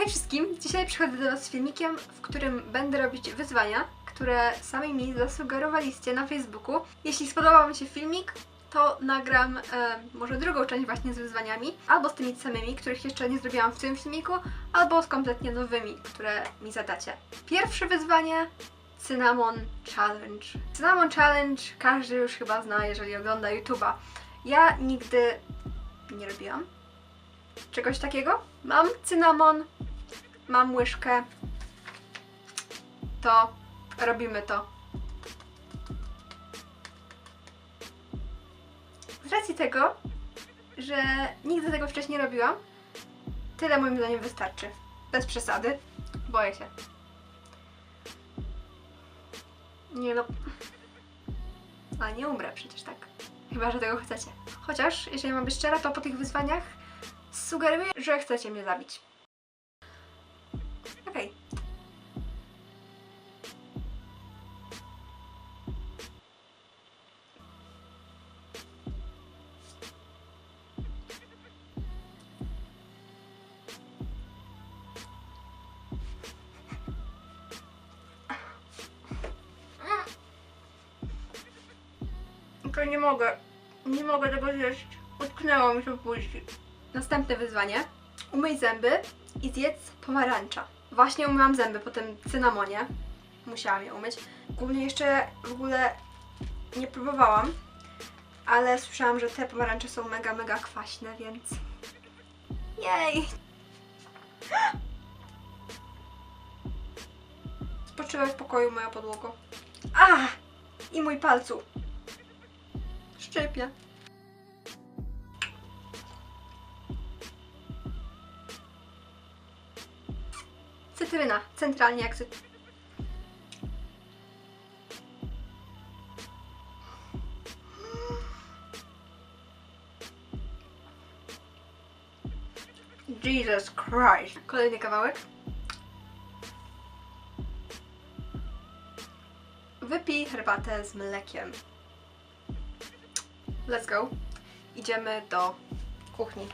Hej wszystkim! Dzisiaj przychodzę do Was z filmikiem, w którym będę robić wyzwania, które sami mi zasugerowaliście na Facebooku. Jeśli spodobał mi się filmik, to nagram e, może drugą część właśnie z wyzwaniami, albo z tymi samymi, których jeszcze nie zrobiłam w tym filmiku, albo z kompletnie nowymi, które mi zadacie. Pierwsze wyzwanie Cinnamon Challenge. Cinnamon Challenge każdy już chyba zna, jeżeli ogląda YouTube'a. Ja nigdy nie robiłam czegoś takiego. Mam cynamon, mam łyżkę. To robimy to. Z racji tego, że nigdy tego wcześniej nie robiłam, tyle moim zdaniem wystarczy. Bez przesady. Boję się. Nie no. A nie umrę przecież tak. Chyba, że tego chcecie. Chociaż, jeżeli mam być szczera, to po tych wyzwaniach sugeruję, że chcecie mnie zabić. Nie mogę. Nie mogę tego zjeść. Utknęło mi się w buzi. Następne wyzwanie. Umyj zęby i zjedz pomarańcza. Właśnie umyłam zęby po tym cynamonie. Musiałam je umyć. Głównie jeszcze w ogóle nie próbowałam, ale słyszałam, że te pomarańcze są mega, mega kwaśne, więc... Jej! Spoczywaj w pokoju, moja podłogo. A! I mój palcu. Szczypie. Cytryna, centralnie jak cytryna. Jesus Christ. Kolejny kawałek. Wypij herbatę z mlekiem. Let's go. Idziemy do kuchni.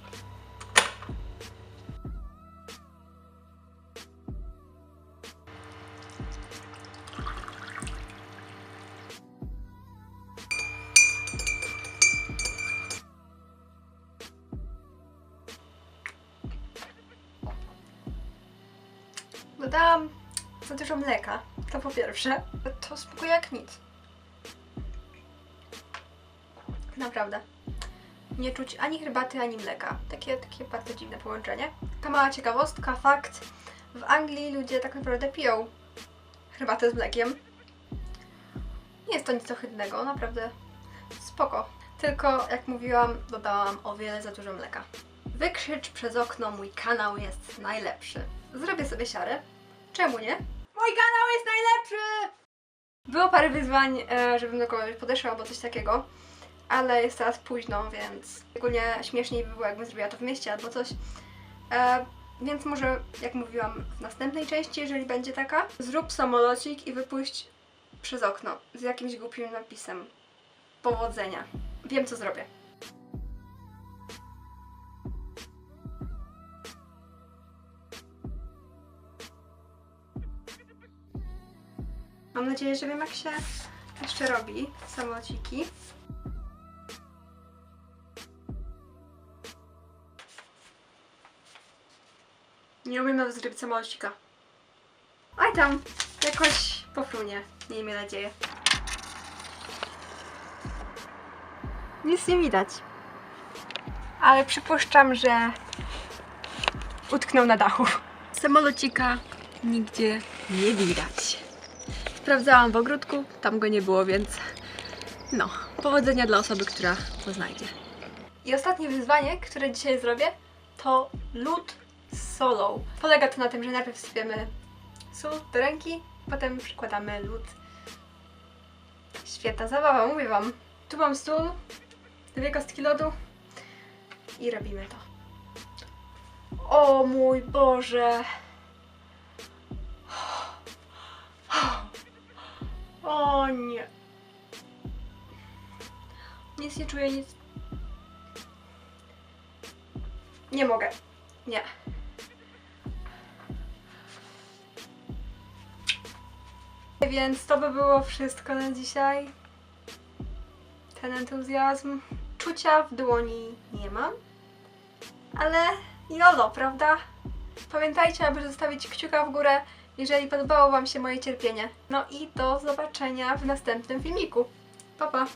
Dodałam za dużo mleka. To po pierwsze. To smakuje jak nic. Naprawdę. Nie czuć ani herbaty, ani mleka. Takie, takie bardzo dziwne połączenie. Ta mała ciekawostka, fakt. W Anglii ludzie tak naprawdę piją herbatę z mlekiem. Nie jest to nic ohydnego, naprawdę spoko. Tylko, jak mówiłam, dodałam o wiele za dużo mleka. Wykrzycz przez okno, mój kanał jest najlepszy. Zrobię sobie siarę. Czemu nie? Mój kanał jest najlepszy! Było parę wyzwań, e, żebym do kogoś podeszła albo coś takiego, ale jest teraz późno, więc szczególnie śmieszniej by było, jakbym zrobiła to w mieście albo coś. E, więc może, jak mówiłam, w następnej części, jeżeli będzie taka, zrób samolocik i wypuść przez okno z jakimś głupim napisem. Powodzenia. Wiem, co zrobię. Mam nadzieję, że wiem, jak się jeszcze robi samolociki. Nie umiem nawet zrobić samolocika. Oj tam, jakoś pofrunie, miejmy nadzieję. Nic nie widać. Ale przypuszczam, że utknął na dachu. Samolocika nigdzie nie widać. Sprawdzałam w ogródku, tam go nie było, więc no, powodzenia dla osoby, która to znajdzie. I ostatnie wyzwanie, które dzisiaj zrobię, to lód solą. Polega to na tym, że najpierw sypiemy sól do ręki, potem przykładamy lód. Świetna zabawa, mówię wam. Tu mam stół, dwie kostki lodu i robimy to. O mój Boże! O nie. Nic nie czuję, nic. Nie mogę. Nie. Więc to by było wszystko na dzisiaj. Ten entuzjazm. Czucia w dłoni nie mam. Ale jolo, prawda? Pamiętajcie, aby zostawić kciuka w górę, jeżeli podobało Wam się moje cierpienie. No i do zobaczenia w następnym filmiku. Pa, pa!